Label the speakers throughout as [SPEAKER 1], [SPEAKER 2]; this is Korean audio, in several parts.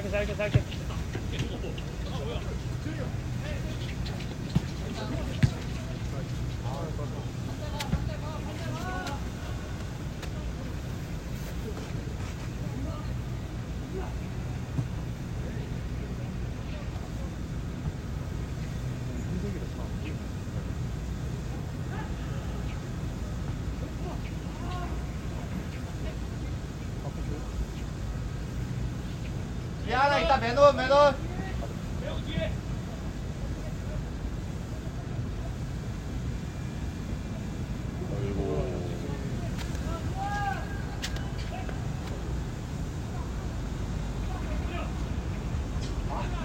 [SPEAKER 1] Saca, saca, saca. 게 짧게
[SPEAKER 2] 뒤에 하나 있다 맨홀 맨홀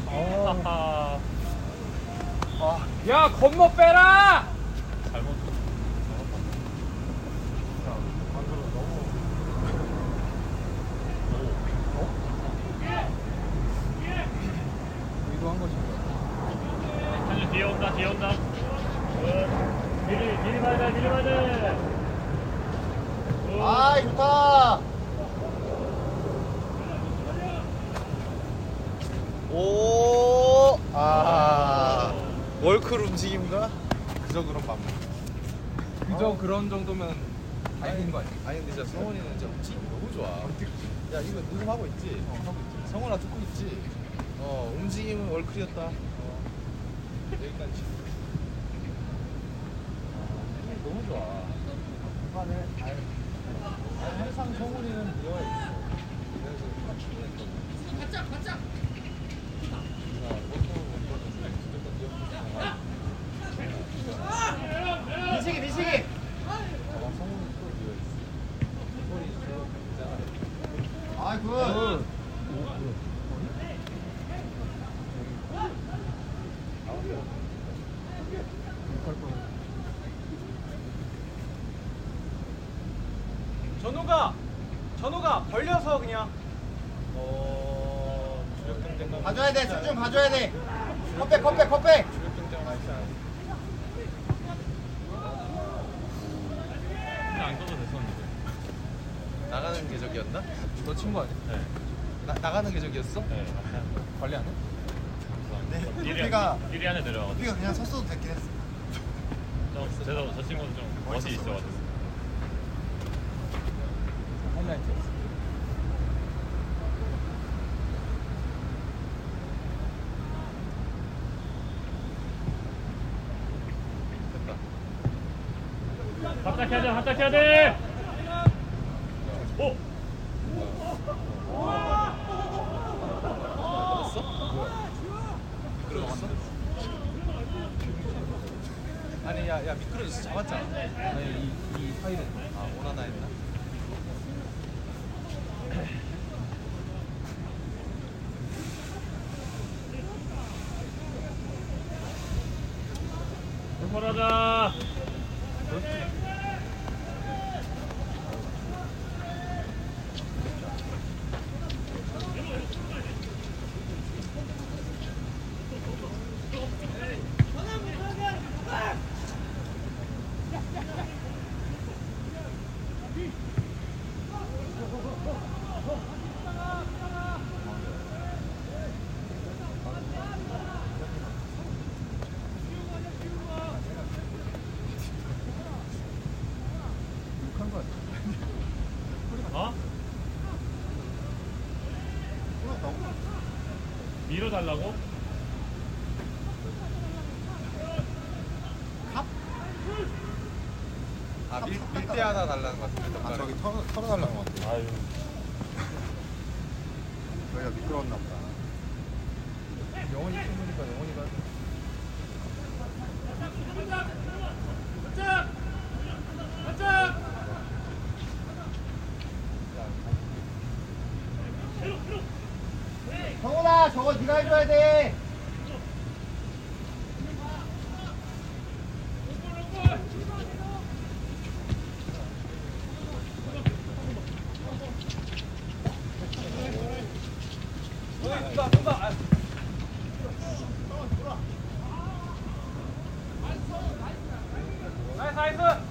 [SPEAKER 1] 하하
[SPEAKER 3] 야 건너 빼라
[SPEAKER 1] 잘못
[SPEAKER 3] 의도한 거지
[SPEAKER 1] 한주 뒤에 온다 뒤에 온다 굿. 미리 미리 봐야 돼 미리 봐야 돼 굿.
[SPEAKER 2] 아 좋다 오아 월클 움직임과 그저 그런 반응
[SPEAKER 3] 그저 그런 정도면 다 이긴 거 아니야?
[SPEAKER 2] 아니 근데 진짜 성원이는 진짜 움직임이 너무 좋아 야 이거 녹음하고 있지? 어 하고 있지 성원아 듣고 있지? 어 움직임은 월클이었다 어. 여기까지 아, 너무 좋아 중간에 아니, 아니, 항상 성훈이는 비어 있어 그래서 맞추는 바짝 바짝 미치기 미치기 봐봐 성훈이 또 비어 있어 소리 쭉 아이 굿
[SPEAKER 3] 전우가 전우가 벌려서 그냥
[SPEAKER 2] 어... 주력 경쟁 봐줘야 돼, 수준 봐줘야 돼. 컵백, 컵백, 컵백.
[SPEAKER 1] 안 됐었는데
[SPEAKER 2] 나가는 계적이었나?
[SPEAKER 3] 너 친구 아니야?
[SPEAKER 1] 네
[SPEAKER 2] 나, 나가는 계적이었어?
[SPEAKER 1] 네.
[SPEAKER 3] 관리 안 해?
[SPEAKER 2] 네. 커피가
[SPEAKER 1] 삐리 안에 내려와가지고
[SPEAKER 2] 커피가 그냥 섰어도 됐긴 했어.
[SPEAKER 1] 저, 저, 저 친구는 좀 멋이 있어가지고
[SPEAKER 3] 하이라이트
[SPEAKER 2] 됐다.
[SPEAKER 1] 합작해야 돼 합작해야 돼 오!
[SPEAKER 2] 미끄러졌어? 잡았잖아.
[SPEAKER 3] 아니 이, 이 사이를
[SPEAKER 2] 아 오나나 했나?
[SPEAKER 1] 달라고?
[SPEAKER 2] 아 밀, 밀대 하나 달라는 것 같은데. 아 저기 털어 털어달라는 것 같아.
[SPEAKER 1] 아유
[SPEAKER 2] 저희가 미끄러웠나 보다.
[SPEAKER 3] 영원히 친구니까 영원히가
[SPEAKER 2] 성훈 아 저거 네가 해줘야 돼.
[SPEAKER 3] 쏜다 쏜다 나이스 나이스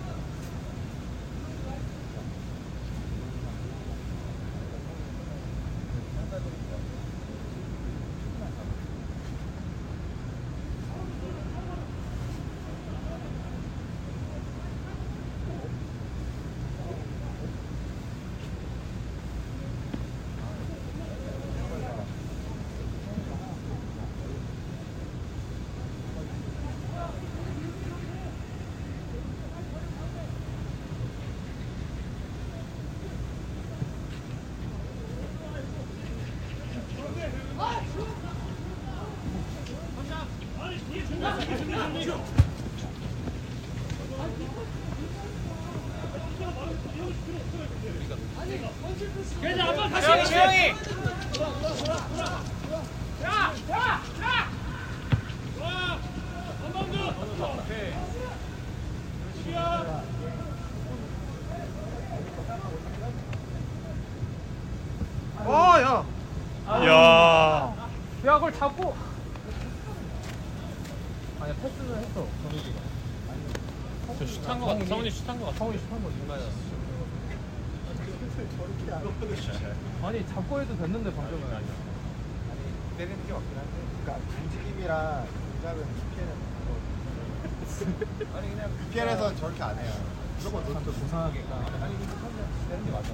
[SPEAKER 4] 재영이 재영이
[SPEAKER 2] 아, 야.
[SPEAKER 1] 야.
[SPEAKER 3] 야 그걸 잡고 아니 패스는 했어 정우기가
[SPEAKER 1] 저 슛한 거 같아. 성훈이 슛한 거 같아.
[SPEAKER 3] 성훈이 슛한 거지 아니 잡고 해도 됐는데 방금은
[SPEAKER 2] 때리는 게 맞긴 한데.
[SPEAKER 5] 그러니까 움직임이랑 동작은 PPL은 아니 그냥 PPL에서 저렇게 안 해요. 무조건
[SPEAKER 3] 참
[SPEAKER 5] 노트
[SPEAKER 3] 고상하게 까
[SPEAKER 5] 아니 근데 선수 되는 게 맞아.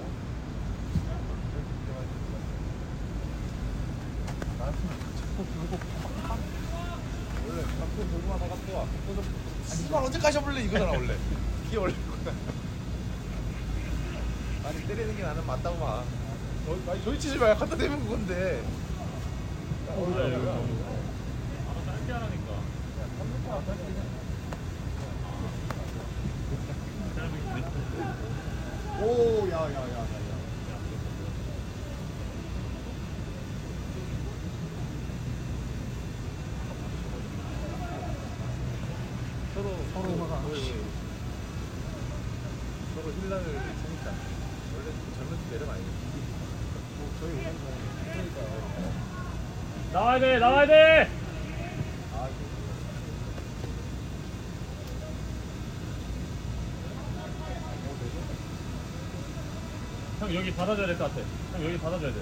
[SPEAKER 2] 원래 방금 들고 하다가 또 앞에 꽂아. 씨발 언제까지 해볼래 이거잖아 원래. 이게 원래. 아니 때리는 게 나는 맞다고 봐. 저, 아니 저희 치지 마요. 갖다 대면 그건데.
[SPEAKER 5] 오, 야, 야, 야, 야, 야.
[SPEAKER 2] 서로 오이. 서로 힐라를 치니까 원래 젊은 매력 아니에요. 뭐 저희 그러니까
[SPEAKER 1] 나와야 돼. 나와야 돼. 형 여기 받아줘야 될 것 같아. 형 여기 받아줘야 돼.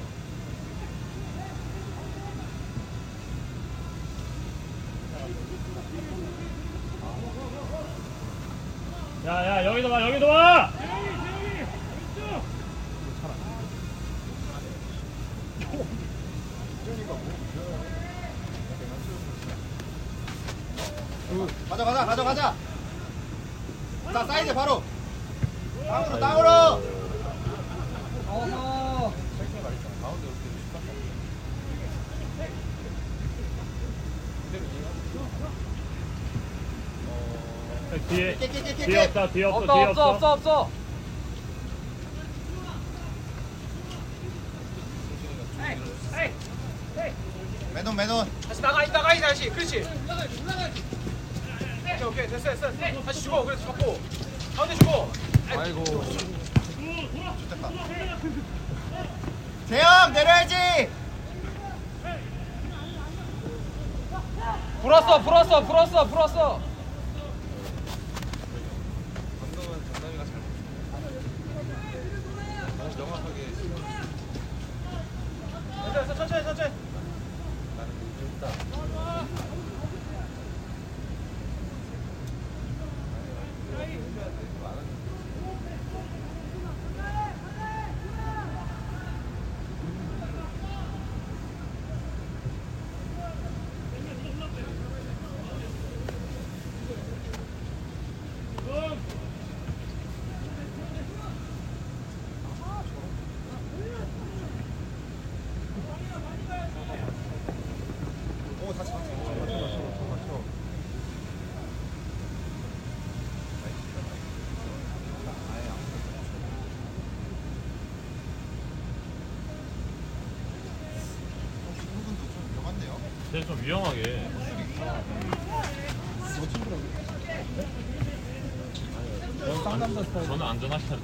[SPEAKER 1] 야야 여기도 와 여기도 와.
[SPEAKER 5] 가자, 가자, 가자, 가자. 자, 사이드 바로. 땅으로, 땅으로.
[SPEAKER 3] 어허
[SPEAKER 2] 체킹 말있잖아. 가운데 이렇게 슈퍼
[SPEAKER 1] 뒤에 뒤에
[SPEAKER 5] 깨.
[SPEAKER 1] 없다 뒤에 없어
[SPEAKER 3] 없어
[SPEAKER 1] 뒤에
[SPEAKER 3] 없어 없어 없어
[SPEAKER 5] 매논, 매논.
[SPEAKER 4] 다시 나가 나가 이 다시 그렇지 오케이 오케이 됐어 됐어 다시 주고 그래서 잡고 가운데 주고
[SPEAKER 3] 아이고
[SPEAKER 5] 좋겠다. 재영, 내려야지.
[SPEAKER 3] 불었어 불었어 불었어 불었어
[SPEAKER 2] 방금은 정남이가 잘 너무 명확하게
[SPEAKER 4] 됐어 됐어 천천히 천천히
[SPEAKER 2] 나는 일단
[SPEAKER 5] 오, 다시 맞춰. 이분도 좀 위험한데요?
[SPEAKER 3] 쌍남자 스타일.
[SPEAKER 1] 저는 안전하시다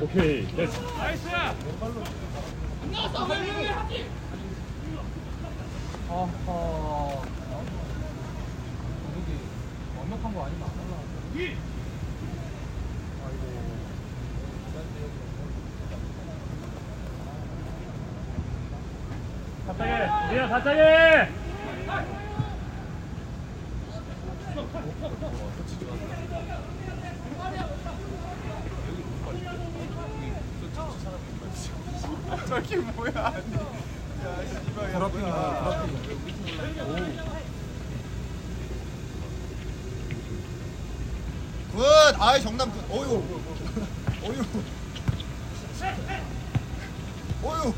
[SPEAKER 1] 오케이 됐어.
[SPEAKER 3] 어허 여기 완벽한 거 아니면 안 올라가 아이고
[SPEAKER 1] 갑자기 미야 갑자기
[SPEAKER 2] 저기 뭐야 아니. 야 씨발
[SPEAKER 3] 드라핑이다 드라핑.
[SPEAKER 5] 굿! 아이, 정남 굿. 어유. 어유. 어유.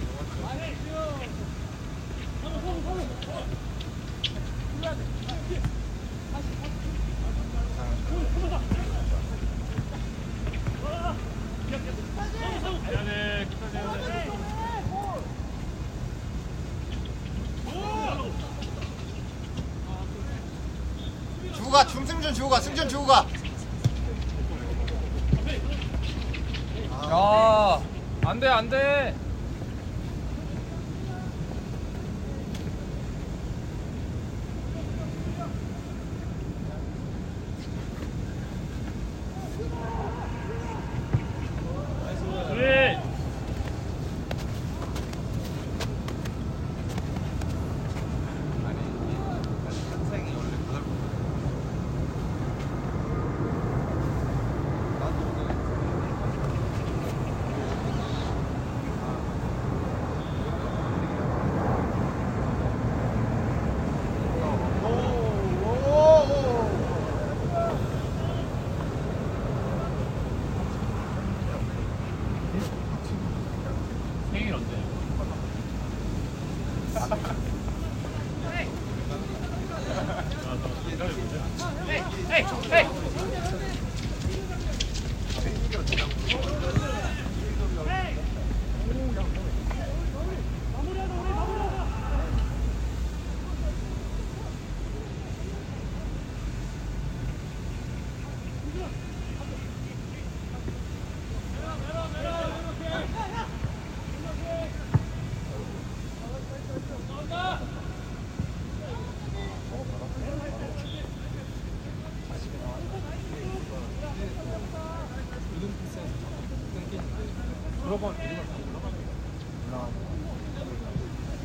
[SPEAKER 5] 가 중승준 주고 가 승준 주고 가
[SPEAKER 3] 야, 안 돼, 안 돼.
[SPEAKER 2] 哎，哎。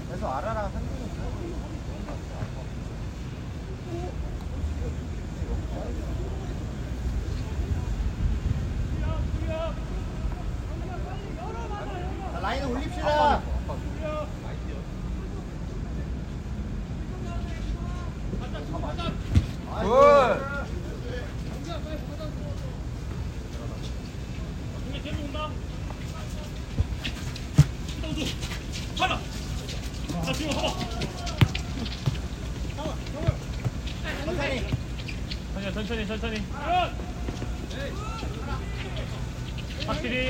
[SPEAKER 5] 그래서 아라랑 한국은 자, 라인을 올립시다
[SPEAKER 3] 굿.
[SPEAKER 5] 천천히
[SPEAKER 1] 천천히 천천히 천천히. 확실히.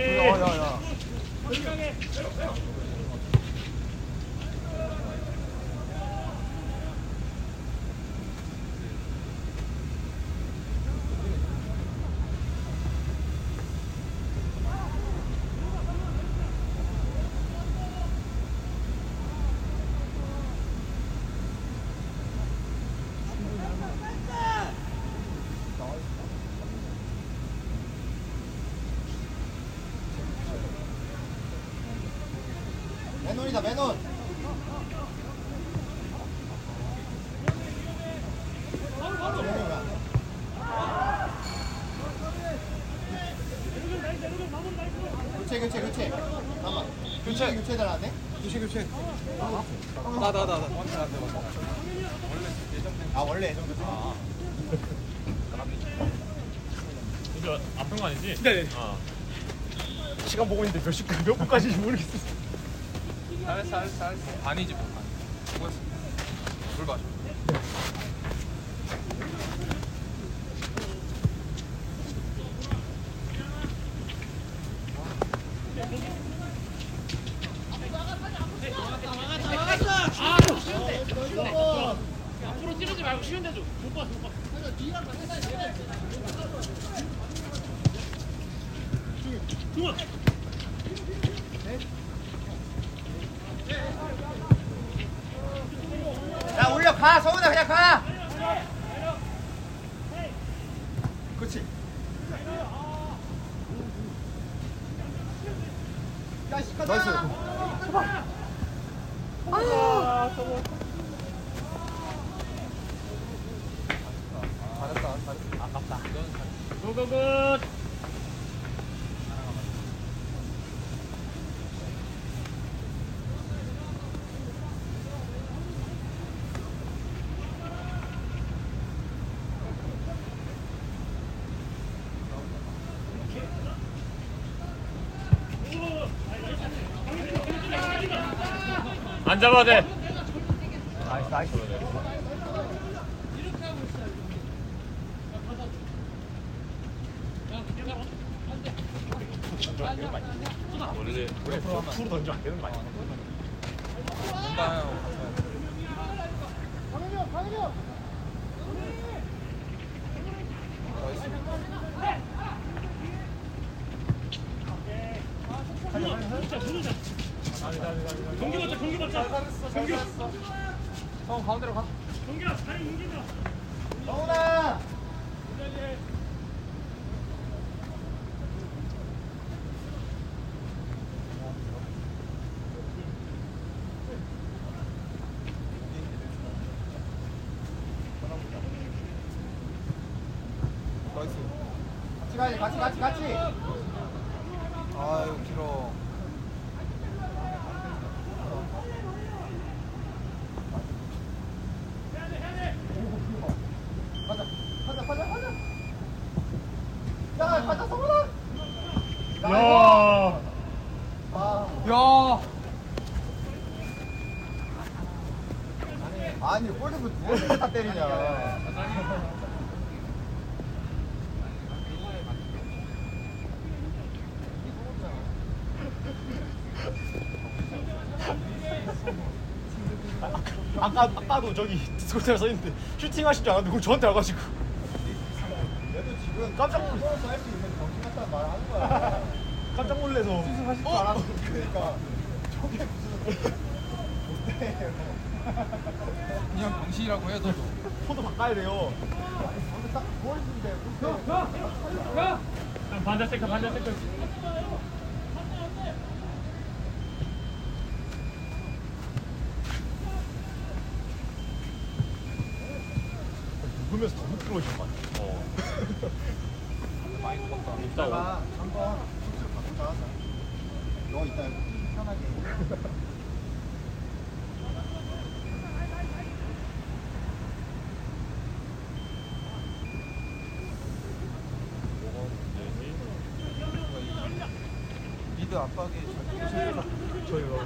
[SPEAKER 5] 맨온이다 맨온 교체 교체 교체 잠깐만 교체 교체 달라네 교체 교체
[SPEAKER 3] 나, 나, 나, 나.
[SPEAKER 5] 아 원래 예전 교체
[SPEAKER 1] 이거 아픈 거 아니지?
[SPEAKER 3] 네.
[SPEAKER 1] 어.
[SPEAKER 3] 시간 보고 있는데 몇 시, 몇 분까지인지 모르겠어. 잘했어, 잘했어, 잘했어. 반이지, 반. 수고했어. 물 마셔.
[SPEAKER 1] 앞으로 찌르지 말고 쉬운 데 줘. 못 봐, 못 봐. 좋아.
[SPEAKER 5] 야 올려 가 서훈아 그냥 가 그렇지 나이스
[SPEAKER 1] 고 안 잡아도 돼.
[SPEAKER 5] 나이스, 나이스.
[SPEAKER 1] 원래 원래 투로 던져 안 되는 거 아니야?
[SPEAKER 3] 강현영, 강현영. 진짜 누르자.
[SPEAKER 1] 경기 맞자 경기 맞자 경기
[SPEAKER 3] 형 가운데로 가.
[SPEAKER 1] 경기야 다리
[SPEAKER 5] 성훈아
[SPEAKER 2] 나이스.
[SPEAKER 5] 같이 가야지 같이 같이 같이
[SPEAKER 2] 아유 길어.
[SPEAKER 5] 가자 가자 가자 가자 야 가자 성훈아
[SPEAKER 1] 야
[SPEAKER 5] 아
[SPEAKER 3] 야.
[SPEAKER 5] 아니 골드부 누가 다 때리냐
[SPEAKER 4] 아까 아까도 저기 디스코트에 서 있는데 슈팅 하실 줄 알았는데 그거 저한테 와가지고
[SPEAKER 5] 얘도 지금
[SPEAKER 4] 깜짝 놀-
[SPEAKER 5] 놀라서 할수 있는 정신 같다는 말 하는 거야
[SPEAKER 4] 깜짝 놀래서
[SPEAKER 5] 하실 줄 알았는데 그러니까 저게 무슨 못해
[SPEAKER 3] 그냥 병신이라고 해 너도.
[SPEAKER 4] 포도 바꿔야 돼요
[SPEAKER 5] 근데 딱 보여주는데
[SPEAKER 1] 반대 세컨 반대 세컨
[SPEAKER 4] 누구면서 더 미끄러워진 것 같아
[SPEAKER 3] 많이 죽었다.
[SPEAKER 5] 이따가. 한번 숙소를 바꾸자. 너 이따 편하게
[SPEAKER 2] 리드 압박에 잘
[SPEAKER 4] 저희가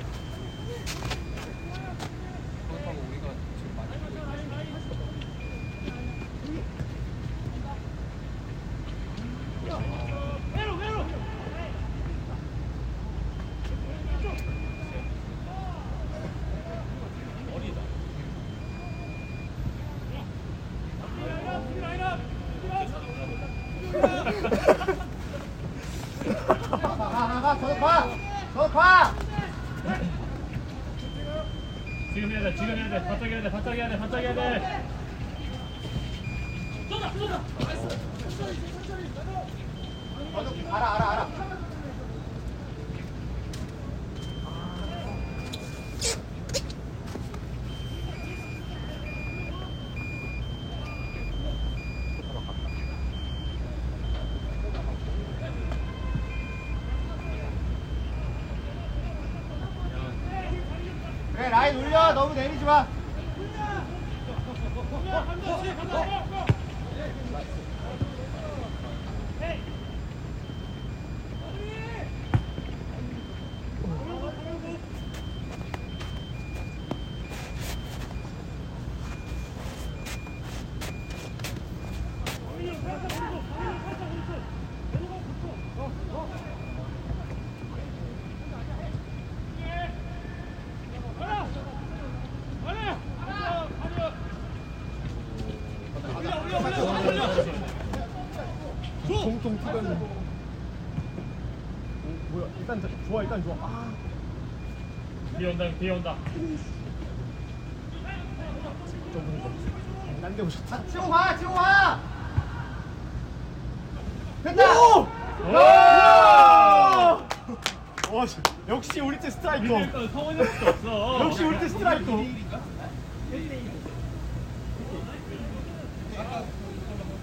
[SPEAKER 3] 그렇다고 우리가 지금 많이 죽고 있는
[SPEAKER 5] 가가가 저거 봐 저거 봐
[SPEAKER 1] 지금 해야 돼 지금 해야 돼 바짝 해야 돼 바짝 해야 돼 바짝 해야 돼
[SPEAKER 5] 알아 알아 알아 올려. 너무 내리지 마
[SPEAKER 4] 통통 튀가는 오 뭐야 일단 저- 좋아 일단 좋아. 아.
[SPEAKER 1] 뒤에 온다 뒤에 온다.
[SPEAKER 4] 난데 오셨다.
[SPEAKER 5] 아, 치고 가 치고 가 됐다!
[SPEAKER 4] 와! 와 씨, 역시 우리 팀 스트라이커.
[SPEAKER 1] 성원이 없어.
[SPEAKER 4] 역시 우리 팀 스트라이커